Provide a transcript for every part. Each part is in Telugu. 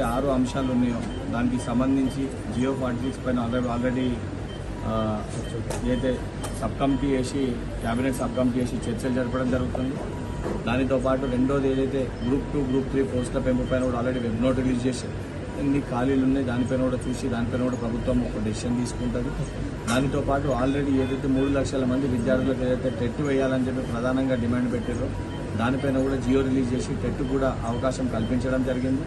ఏవైతే ఆరు అంశాలు ఉన్నాయో దానికి సంబంధించి జియో పాలిటిక్స్ పైన ఆల్రెడీ ఆల్రెడీ ఏదైతే సబ్ కమిటీ వేసి క్యాబినెట్ సబ్ కమిటీ వేసి చర్చలు జరపడం జరుగుతుంది. దానితో పాటు రెండోది ఏదైతే గ్రూప్ టూ గ్రూప్ త్రీ పోస్టుల పెంపు పైన కూడా ఆల్రెడీ వెబ్ నోట్ రిలీజ్ చేసి ఎన్ని ఖాళీలు ఉన్నాయి దానిపైన కూడా చూసి దానిపైన కూడా ప్రభుత్వం ఒక డెసిషన్ తీసుకుంటుంది. దానితో పాటు ఆల్రెడీ ఏదైతే మూడు లక్షల మంది విద్యార్థులకు ఏదైతే టెట్ వేయాలని చెప్పి ప్రధానంగా డిమాండ్ పెట్టారో దానిపైన కూడా జియో రిలీజ్ చేసి టెట్ కూడా అవకాశం కల్పించడం జరిగింది.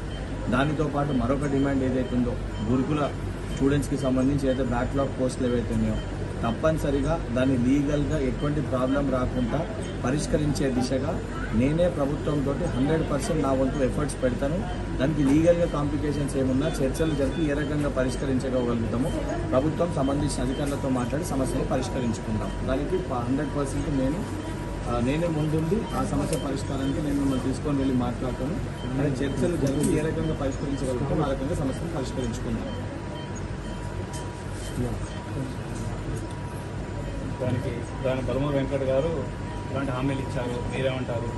దానితో పాటు మరొక డిమాండ్ ఏదైతే ఉందో గురుకుల స్టూడెంట్స్కి సంబంధించి అయితే బ్యాక్లాగ్ పోస్టులు ఏవైతే ఉన్నాయో తప్పనిసరిగా దాన్ని లీగల్గా ఎటువంటి ప్రాబ్లం రాకుండా పరిష్కరించే దిశగా నేనే ప్రభుత్వంతో హండ్రెడ్ పర్సెంట్ నా వంతు ఎఫర్ట్స్ పెడతాను. దానికి లీగల్గా కాంప్లికేషన్స్ ఏమున్నా చర్చలు జరిపి ఏ రకంగా పరిష్కరించగలుగుతాము ప్రభుత్వం సంబంధించిన అధికారులతో మాట్లాడి సమస్యను పరిష్కరించుకుంటాం దానికి హండ్రెడ్ పర్సెంట్ నేను నేనే ముందుండి ఆ సమస్య పరిష్కారానికి నేను మిమ్మల్ని తీసుకొని వెళ్ళి మాట్లాడతాను. అదే చర్చలు జరిపి ఏ రకంగా పరిష్కరించగలుగుతాం ఆ రకంగా సమస్యను పరిష్కరించుకుందాం. దానికి దాని బలమూరు వెంకట్ గారు ఇలాంటి హామీలు ఇచ్చారు? మీరేమంటారు?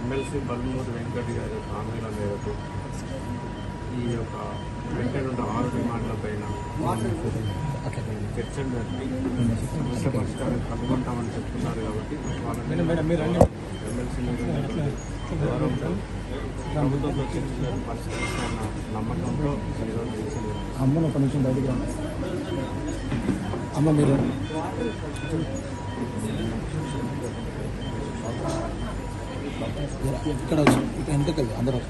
ఎమ్మెల్సీ బల్మూరు వెంకట్ గారి హామీల మేరకు ఈ యొక్క వెంకట ఉన్న ఆరు డిమాండ్ల పైన చర్చలు పరిష్కారం కనుగొంటామని చెప్తున్నారు కాబట్టి వాళ్ళని ఎమ్మెల్సీ పరిష్కరిస్తున్న నమ్మకంతో అమ్మను ఒక నిమిషం బయటకు అమ్మ మీరు ఇక్కడ వచ్చి ఇక్కడ ఎంతకెళ్ళి అందరూ